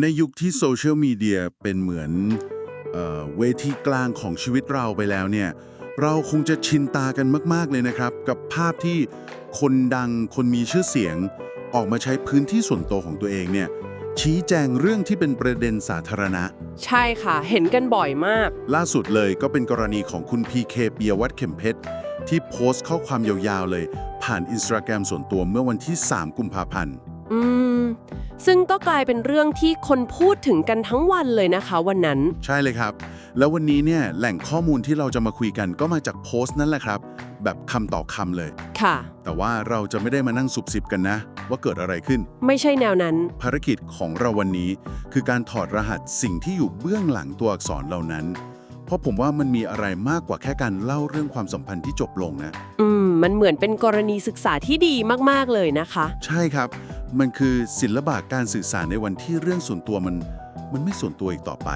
ในยุคที่โซเชียลมีเดียเป็นเหมือนเออเวทีกลางของชีวิตเราไปแล้วเนี่ย เราคงจะชินตากันมาก ๆ เลยนะครับ กับภาพที่คนดังคนมีชื่อเสียง ออกมาใช้พื้นที่ส่วนตัวของตัวเองเนี่ย ชี้แจงเรื่องที่เป็นประเด็นสาธารณะ ใช่ค่ะ เห็นกันบ่อยมาก ล่าสุดเลยก็เป็นกรณีของคุณ PK ปียวัฒน์เข็มเพชร ที่โพสต์ข้อความยาวๆเลย ผ่านอินสตาแกรมส่วนตัวเมื่อวันที่ 3 กุมภาพันธ์ อืม ซึ่งก็กลายเป็นเรื่องที่คนพูดถึงกันทั้งวันเลยนะคะวันนั้น ใช่เลยครับ แล้ววันนี้เนี่ยแหล่งข้อมูลที่เราจะมาคุยกันก็มาจากโพสต์นั่นแหละครับ แบบคำต่อคำเลย ค่ะ แต่ว่าเราจะไม่ได้มานั่งสุบสิบกันนะ ว่าเกิดอะไรขึ้น ไม่ใช่แนวนั้น ภารกิจของเราวันนี้ คือการถอดรหัสสิ่งที่อยู่เบื้องหลังตัวอักษรเหล่านั้นเพ ราะผมว่ามันมีอะไรมากกว่าแค่การเล่าเรื่องความสัมพันธ์ที่จบลงนะ อืม มันเหมือนเป็นกรณีศึกษาที่ดีมากๆเลยนะคะ ใช่ครับ มันคือศิลปะการสื่อสารในวันที่เรื่องส่วนตัวมัน มันไม่ส่วนตัวอีกต่อไป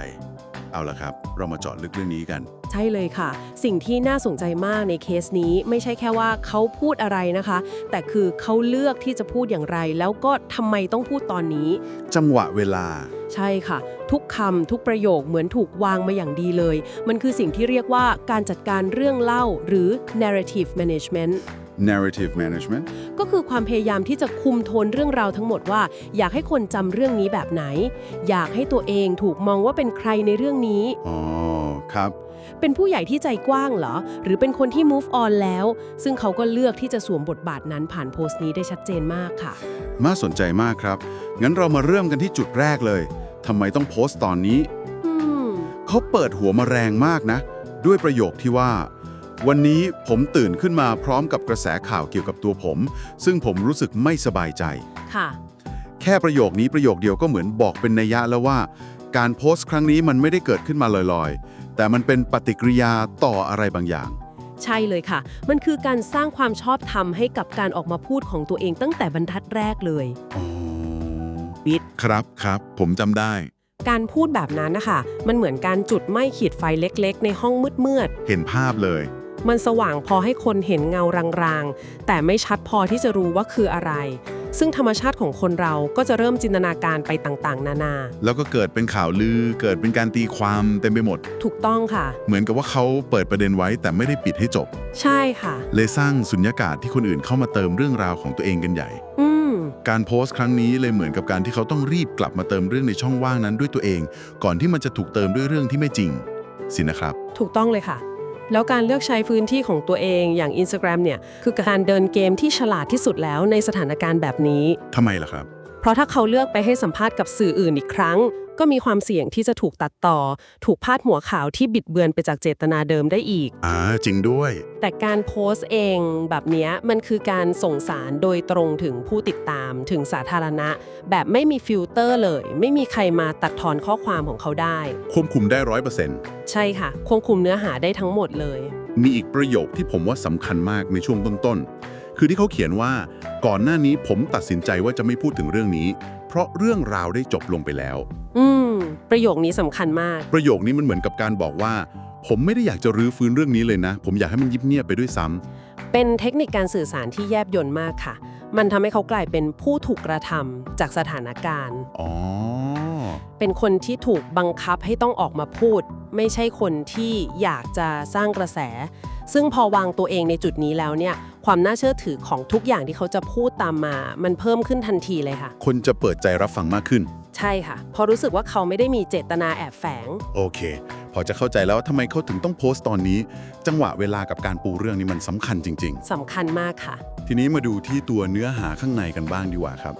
เอาละครับ เรามาเจาะลึกเรื่องนี้กัน ใช่เลยค่ะ สิ่งที่น่าสนใจมากในเคสนี้ไม่ใช่แค่ว่าเขาพูดอะไรนะคะ แต่คือเขาเลือกที่จะพูดอย่างไร แล้วก็ทำไมต้องพูดตอนนี้ จังหวะเวลา ใช่ค่ะ ทุกคำทุกประโยคเหมือนถูกวางมาอย่างดีเลย มันคือสิ่งที่เรียกว่าการจัดการเรื่องเล่าหรือ narrative management narrative management ก็คือความพยายามที่จะคุมโทนเรื่องราวทั้งหมดว่า อยากให้คนจำเรื่องนี้แบบไหน อยากให้ตัวเองถูกมองว่าเป็นใครในเรื่องนี้ อ๋อ ครับ เป็นผู้ใหญ่ที่ใจกว้างเหรอ หรือเป็นคนที่ move on แล้ว ซึ่งเขาก็เลือกที่จะสวมบทบาทนั้นผ่านโพสต์นี้ได้ชัดเจนมากค่ะ น่าสนใจมากครับ งั้นเรามาเริ่มกันที่จุดแรกเลยทำไมต้องโพสต์ตอนนี้ อืม เขาเปิดหัวมาแรงมากนะ ด้วยประโยคที่ว่า วันนี้ผมตื่นขึ้นมาพร้อมกับกระแสข่าวเกี่ยวกับตัวผม ซึ่งผมรู้สึกไม่สบายใจ ค่ะ แค่ประโยคนี้ประโยคเดียวก็เหมือนบอกเป็นนัยยะแล้วว่า การโพสต์ครั้งนี้มันไม่ได้เกิดขึ้นมาลอยๆ แต่มันเป็นปฏิกิริยาต่ออะไรบางอย่าง ใช่เลยค่ะ มันคือการสร้างความชอบธรรมให้กับการออกมาพูดของตัวเองตั้งแต่บรรทัดแรกเลยอ๋อวิทครับครับ ผมจำได้ การพูดแบบนั้นนะคะ มันเหมือนการจุดไหม้ขีดไฟเล็กๆ ในห้องมืดเห็นภาพเลยๆ มันสว่างพอให้คนเห็นเงารางๆ แต่ไม่ชัดพอที่จะรู้ว่าคืออะไร ซึ่งธรรมชาติของคนเราก็จะเริ่มจินตนาการไปต่างๆ นานา แล้วก็เกิดเป็นข่าวลือ เกิดเป็นการตีความเต็มไปหมด ถูกต้องค่ะ เหมือนกับว่าเขาเปิดประเด็นไว้แต่ไม่ได้ปิดให้จบ ใช่ค่ะ เลยสร้างสุญญากาศที่คนอื่นเข้ามาเติมเรื่องราวของตัวเองกันใหญ่ อืม การโพสต์ครั้งนี้เลยเหมือนกับการที่เขาต้องรีบกลับมาเติมเรื่องในช่องว่างนั้นด้วยตัวเอง ก่อนที่มันจะถูกเติมด้วยเรื่องที่ไม่จริง สินะครับ ถูกต้องเลยค่ะ แล้วการเลือกใช้พื้นที่ของตัวเองอย่าง Instagram เนี่ยคือการเดินเกมที่ฉลาดที่สุดแล้วในสถานการณ์แบบนี้ ทำไมล่ะครับ ราะถ้าเขาเลือกไปให้สัมภาษณ์กับสื่ออื่นอีกครั้ง ก็มีความเสี่ยงที่จะถูกตัดต่อ ถูกพาดหัวข่าวที่บิดเบือนไปจากเจตนาเดิมได้อีก อ่าจริงด้วย แต่การโพสต์เองแบบเนี้ยมันคือการส่งสารโดยตรงถึงผู้ติดตามถึงสาธารณะ แบบไม่มีฟิลเตอร์เลย ไม่มีใครมาตัดทอนข้อความของเขาได้ ควบคุมได้ร้อยเปอร์เซ็นต์ใช่ค่ะ ควบคุมเนื้อหาได้ทั้งหมดเลย มีอีกประโยคที่ผมว่าสำคัญมากในช่วงต้นๆ คือที่เขาเขียนว่าก่อนหน้านี้ผมตัดสินใจว่าจะไม่พูดถึงเรื่องนี้ เพราะเรื่องราวได้จบลงไปแล้ว อืม ประโยคนี้สำคัญมาก ประโยคนี้มันเหมือนกับการบอกว่า ผมไม่ได้อยากจะรื้อฟื้นเรื่องนี้เลยนะ ผมอยากให้มันยิบเงียบไปด้วยซ้ำเป็นเทคนิคการสื่อสารที่แยบยลมากค่ะ มันทำให้เขากลายเป็นผู้ถูกกระทำจากสถานการณ์ อ๋อ เป็นคนที่ถูกบังคับให้ต้องออกมาพูด ไม่ใช่คนที่อยากจะสร้างกระแส ซึ่งพอวางตัวเองในจุดนี้แล้วเนี่ย ความน่าเชื่อถือของทุกอย่างที่เขาจะพูดตามมา มันเพิ่มขึ้นทันทีเลยค่ะ คนจะเปิดใจรับฟังมากขึ้น ใช่ค่ะเพอรู้สึกว่าเขาไม่ได้มีเจตนาแอบแฝง โอเค พอจะเข้าใจแล้วทำไมเขาถึงต้องโพสต์ตอนนี้ จังหวะเวลากับการปูเรื่องนี้มันสำคัญจริง สำคัญมากค่ะ ๆ ทีนี้มาดูที่ตัวเนื้อหาข้างในกันบ้างดีกว่าครับ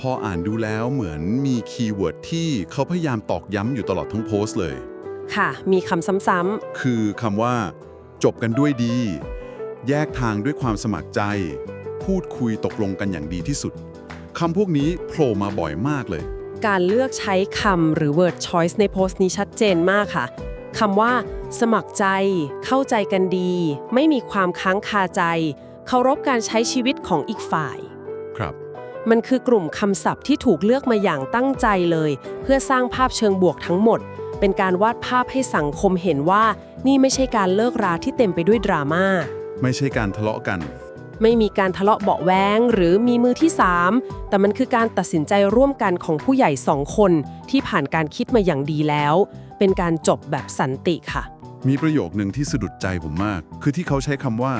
พออ่านดูแล้วเหมือนมีคีย์เวิร์ดที่เขาพยายามตอกย้ำอยู่ตลอดทั้งโพสต์เลย ค่ะ มีคำซ้ำๆคือคำว่า จบกันด้วยดี แยกทางด้วยความสมัครใจ พูดคุยตกลงกันอย่างดีที่สุดคำพวกนี้โผล่มาบ่อยมากเลย การเลือกใช้คำหรือ word choice ในโพสต์นี้ชัดเจนมากค่ะคำว่า สมัครใจ เข้าใจกันดี ไม่มีความค้างคาใจ เคารพการใช้ชีวิตของอีกฝ่าย ครับ มันคือกลุ่มคำศัพท์ที่ถูกเลือกมาอย่างตั้งใจเลย เพื่อสร้างภาพเชิงบวกทั้งหมด เป็นการวาดภาพให้สังคมเห็นว่า นี่ไม่ใช่การเลิกราที่เต็มไปด้วยดราม่า ไม่ใช่การทะเลาะกัน ไม่มีการทะเลาะเบาะแว้งหรือมีมือที่ 3 แต่มันคือการตัดสินใจร่วมกันของผู้ใหญ่สองคนที่ผ่านการคิดมาอย่างดีแล้ว เป็นการจบแบบสันติค่ะ มีประโยคหนึ่งที่สะดุดใจผมมาก คือที่เขาใช้คำว่า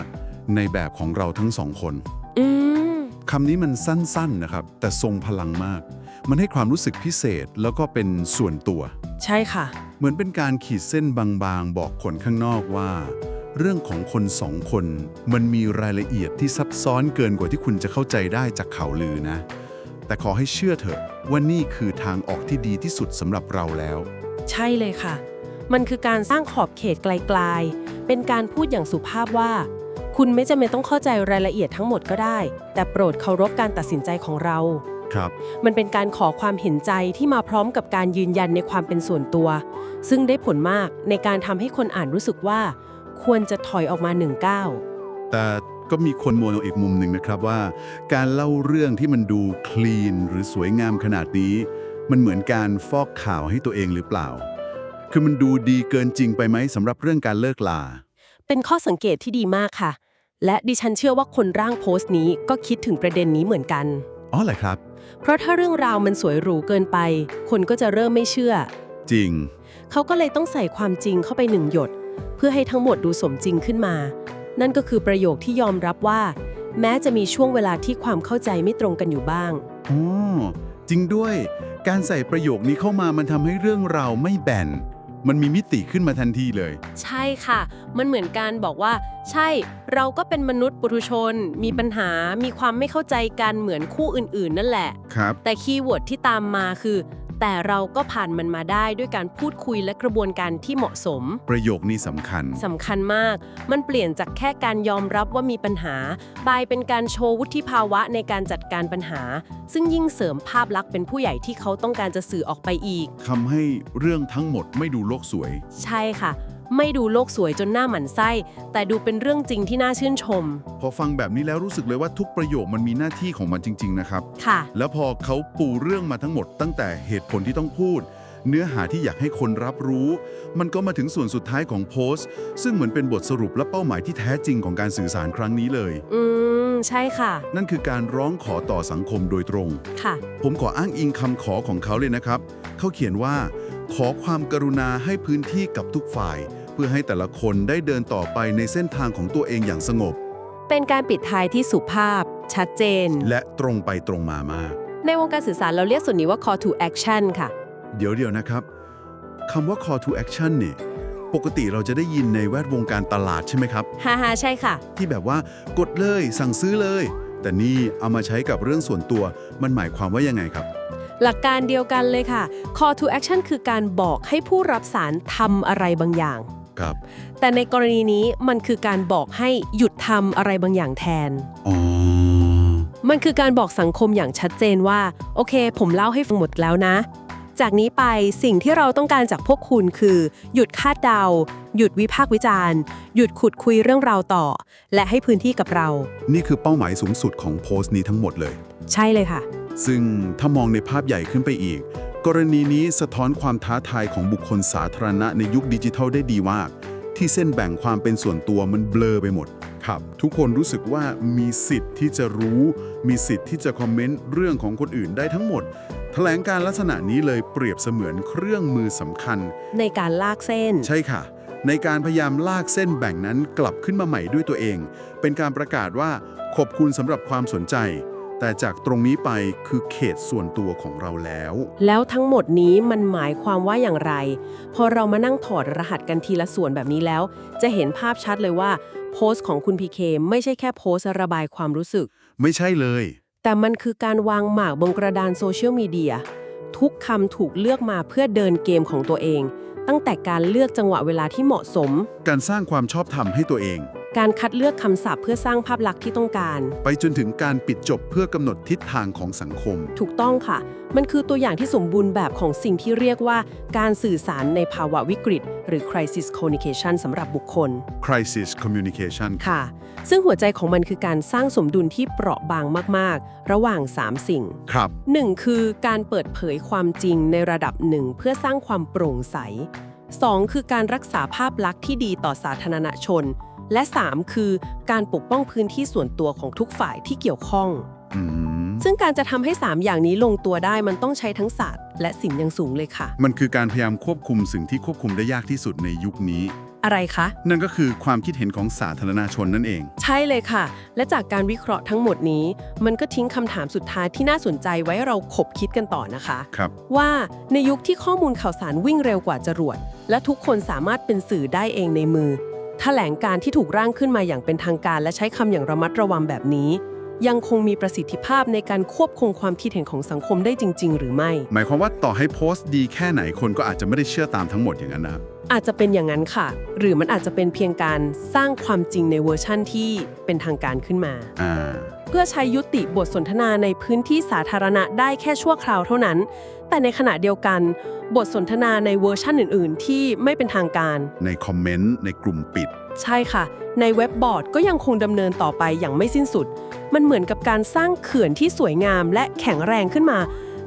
ในแบบของเราทั้งสองคนอืมคำนี้มันสั้นๆนะครับ แต่ทรงพลังมาก มันให้ความรู้สึกพิเศษแล้วก็เป็นส่วนตัว ใช่ค่ะ เหมือนเป็นการขีดเส้นบางๆ บอกคนข้างนอกว่า เรื่องของคนสองคน มันมีรายละเอียดที่ซับซ้อนเกินกว่าที่คุณจะเข้าใจได้จากข่าวลือนะ แต่ขอให้เชื่อเถอะว่านี่คือทางออกที่ดีที่สุดสำหรับเราแล้ว ใช่เลยค่ะ มันคือการสร้างขอบเขตไกลๆ เป็นการพูดอย่างสุภาพว่า คุณไม่จำเป็นต้องเข้าใจรายละเอียดทั้งหมดก็ได้ แต่โปรดเคารพการตัดสินใจของเรา ครับ มันเป็นการขอความเห็นใจที่มาพร้อมกับการยืนยันในความเป็นส่วนตัว ซึ่งได้ผลมากในการทำให้คนอ่านรู้สึกว่า ควรจะถอยออกมาหนึ่งก้าว แต่ก็มีคนมองอีกมุมหนึ่งนะครับว่า การเล่าเรื่องที่มันดูคลีนหรือสวยงามขนาดนี้ มันเหมือนการฟอกข่าวให้ตัวเองหรือเปล่า คือมันดูดีเกินจริงไปไหมสำหรับเรื่องการเลิกลา เป็นข้อสังเกตที่ดีมากค่ะ และดิฉันเชื่อว่าคนร่างโพสต์นี้ก็คิดถึงประเด็นนี้เหมือนกันอ๋อเหรอครับ เพราะถ้าเรื่องราวมันสวยหรูเกินไป คนก็จะเริ่มไม่เชื่อ จริง เขาก็เลยต้องใส่ความจริงเข้าไปหนึ่งหยดเพื่อให้ทั้งหมดดูสมจริงขึ้นมา นั่นก็คือประโยคที่ยอมรับว่า แม้จะมีช่วงเวลาที่ความเข้าใจไม่ตรงกันอยู่บ้าง อ๋อจริงด้วย การใส่ประโยคนี้เข้ามามันทำให้เรื่องราวไม่แบน มันมีมิติขึ้นมาทันทีเลย ใช่ค่ะ มันเหมือนการบอกว่า ใช่ เราก็เป็นมนุษย์ปุถุชน มีปัญหา มีความไม่เข้าใจกันเหมือนคู่อื่นๆ นั่นแหละ ครับ แต่คีย์เวิร์ดที่ตามมาคือ แต่เราก็ผ่านมันมาได้ด้วยการพูดคุยและกระบวนการที่เหมาะสม ประโยคนี้สำคัญ สำคัญมาก มันเปลี่ยนจากแค่การยอมรับว่ามีปัญหาบายเป็นการโชว์วุฒิภาวะในการจัดการปัญหา ซึ่งยิ่งเสริมภาพลักษณ์เป็นผู้ใหญ่ที่เขาต้องการจะสื่อออกไปอีก ทำให้เรื่องทั้งหมดไม่ดูโลกสวย ใช่ค่ะ ไม่ดูโลกสวยจนหน้าหมันไส้ แต่ดูเป็นเรื่องจริงที่น่าชื่นชม พอฟังแบบนี้แล้วรู้สึกเลยว่าทุกประโยคมันมีหน้าที่ของมันจริง ๆ นะครับ ค่ะ แล้วพอเขาปูเรื่องมาทั้งหมดตั้งแต่เหตุผลที่ต้องพูด เนื้อหาที่อยากให้คนรับรู้ มันก็มาถึงส่วนสุดท้ายของโพสต์ ซึ่งเหมือนเป็นบทสรุปและเป้าหมายที่แท้จริงของการสื่อสารครั้งนี้เลย อืม ใช่ค่ะ นั่นคือการร้องขอต่อสังคมโดยตรง ค่ะ ผมขออ้างอิงคำขอของเขาเลยนะครับ เขาเขียนว่า ขอความกรุณาให้พื้นที่กับทุกฝ่าย เพื่อให้แต่ละคนได้เดินต่อไปในเส้นทางของตัวเองอย่างสงบ เป็นการปิดท้ายที่สุภาพ ชัดเจน และตรงไปตรงมามาก ในวงการสื่อสารเราเรียกส่วนนี้ว่า call to action ค่ะ เดี๋ยวเดียวนะครับคำว่า call to action เนี่ยปกติเราจะได้ยินในแวดวงการตลาดใช่ไหมครับฮ่าฮ่าใช่ค่ะ ที่แบบว่ากดเลยสั่งซื้อเลย แต่นี่เอามาใช้กับเรื่องส่วนตัวมันหมายความว่ายังไงครับ หลักการเดียวกันเลยค่ะ call to action คือการบอกให้ผู้รับสารทำอะไรบางอย่าง ครับ แต่ในกรณีนี้มันคือการบอกให้หยุดทำอะไรบางอย่างแทน อ๋อ มันคือการบอกสังคมอย่างชัดเจนว่า โอเค ผมเล่าให้ฟังหมดแล้วนะ จากนี้ไปสิ่งที่เราต้องการจากพวกคุณคือ หยุดคาดเดา หยุดวิพากษ์วิจารณ์ หยุดขุดคุยเรื่องราวต่อ และให้พื้นที่กับเรา นี่คือเป้าหมายสูงสุดของโพสต์นี้ทั้งหมดเลย ใช่เลยค่ะ ซึ่งถ้ามองในภาพใหญ่ขึ้นไปอีก กรณีนี้สะท้อนความท้าทายของบุคคลสาธารณะในยุคดิจิทัลได้ดีมากที่เส้นแบ่งความเป็นส่วนตัวมันเบลอไปหมดครับ ทุกคนรู้สึกว่ามีสิทธิ์ที่จะรู้ มีสิทธิ์ที่จะคอมเมนต์เรื่องของคนอื่นได้ทั้งหมด แถลงการลักษณะนี้เลยเปรียบเสมือนเครื่องมือสำคัญ ในการลากเส้น ใช่ค่ะ ในการพยายามลากเส้นแบ่งนั้นกลับขึ้นมาใหม่ด้วยตัวเอง เป็นการประกาศว่าขอบคุณสำหรับความสนใจ แต่จากตรงนี้ไปคือเขตส่วนตัวของเราแล้ว แล้วทั้งหมดนี้มันหมายความว่าอย่างไร พอเรามานั่งถอดรหัสกันทีละส่วนแบบนี้แล้ว จะเห็นภาพชัดเลยว่า โพสต์ของคุณพีเคไม่ใช่แค่โพสต์ระบายความรู้สึก ไม่ใช่เลย แต่มันคือการวางหมากบนกระดานโซเชียลมีเดียทุกคำถูกเลือกมาเพื่อเดินเกมของตัวเอง ตั้งแต่การเลือกจังหวะเวลาที่เหมาะสม การสร้างความชอบธรรมให้ตัวเอง การคัดเลือกคำศัพท์เพื่อสร้างภาพลักษณ์ที่ต้องการ ไปจนถึงการปิดจบเพื่อกำหนดทิศทางของสังคม ถูกต้องค่ะ มันคือตัวอย่างที่สมบูรณ์แบบของสิ่งที่เรียกว่า การสื่อสารในภาวะวิกฤต หรือ crisis communication สำหรับบุคคล crisis communication ค่ะ ซึ่งหัวใจของมันคือการสร้างสมดุลที่เปราะบางมาก ๆ ระหว่าง 3 สิ่งครับ 1. คือการเปิดเผยความจริงในระดับหนึ่งเพื่อสร้างความโปร่งใส 2. คือการรักษาภาพลักษณ์ที่ดีต่อสาธารณชน และ 3 คือการปกป้องพื้นที่ส่วนตัวของทุกฝ่ายที่เกี่ยวข้อง อืมซึ่งการจะทำให้ 3 อย่างนี้ลงตัวได้มันต้องใช้ทั้งศาสตร์และศิลป์อย่างสูงเลยค่ะ มันคือการพยายามควบคุมสิ่งที่ควบคุมได้ยากที่สุดในยุคนี้ อะไรคะ นั่นก็คือความคิดเห็นของสาธารณชนนั่นเอง ใช่เลยค่ะ และจากการวิเคราะห์ทั้งหมดนี้ มันก็ทิ้งคำถามสุดท้ายที่น่าสนใจไว้ให้เราขบคิดกันต่อนะคะ ครับ ว่าในยุคที่ข้อมูลข่าวสารวิ่งเร็วกว่าจรวด และทุกคนสามารถเป็นสื่อได้เองในมือ แถลงการที่ถูกร่างขึ้นมาอย่างเป็นทางการ และใช้คำอย่างระมัดระวังแบบนี้ ยังคงมีประสิทธิภาพในการควบคุมความคิดเห็นของสังคมได้จริง ๆ หรือไม่ หมายความว่าต่อให้โพสต์ดีแค่ไหนคนก็อาจจะไม่ได้เชื่อตามทั้งหมดอย่างนั้นนะครับอาจจะเป็นอย่างนั้นค่ะ หรือมันอาจจะเป็นเพียงการสร้างความจริงในเวอร์ชั่นที่เป็นทางการขึ้นมา อ่าเพื่อใช้ยุติบทสนทนาในพื้นที่สาธารณะได้แค่ชั่วคราวเท่านั้น แต่ในขณะเดียวกัน บทสนทนาในเวอร์ชั่นอื่น ๆ ที่ไม่เป็นทางการ ในคอมเมนต์ในกลุ่มปิด ใช่ค่ะ ในเว็บบอร์ดก็ยังคงดำเนินต่อไปอย่างไม่สิ้นสุด มันเหมือนกับการสร้างเขื่อนที่สวยงามและแข็งแรงขึ้นมา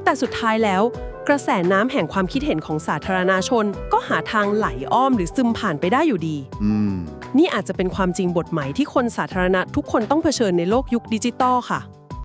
แต่สุดท้ายแล้ว กระแสน้ำแห่งความคิดเห็นของสาธารณชน ก็หาทางไหลอ้อมหรือซึมผ่านไปได้อยู่ดี อืม นี่อาจจะเป็นความจริงบทใหม่ที่คนสาธารณะทุกคนต้องเผชิญในโลกยุคดิจิตอลค่ะ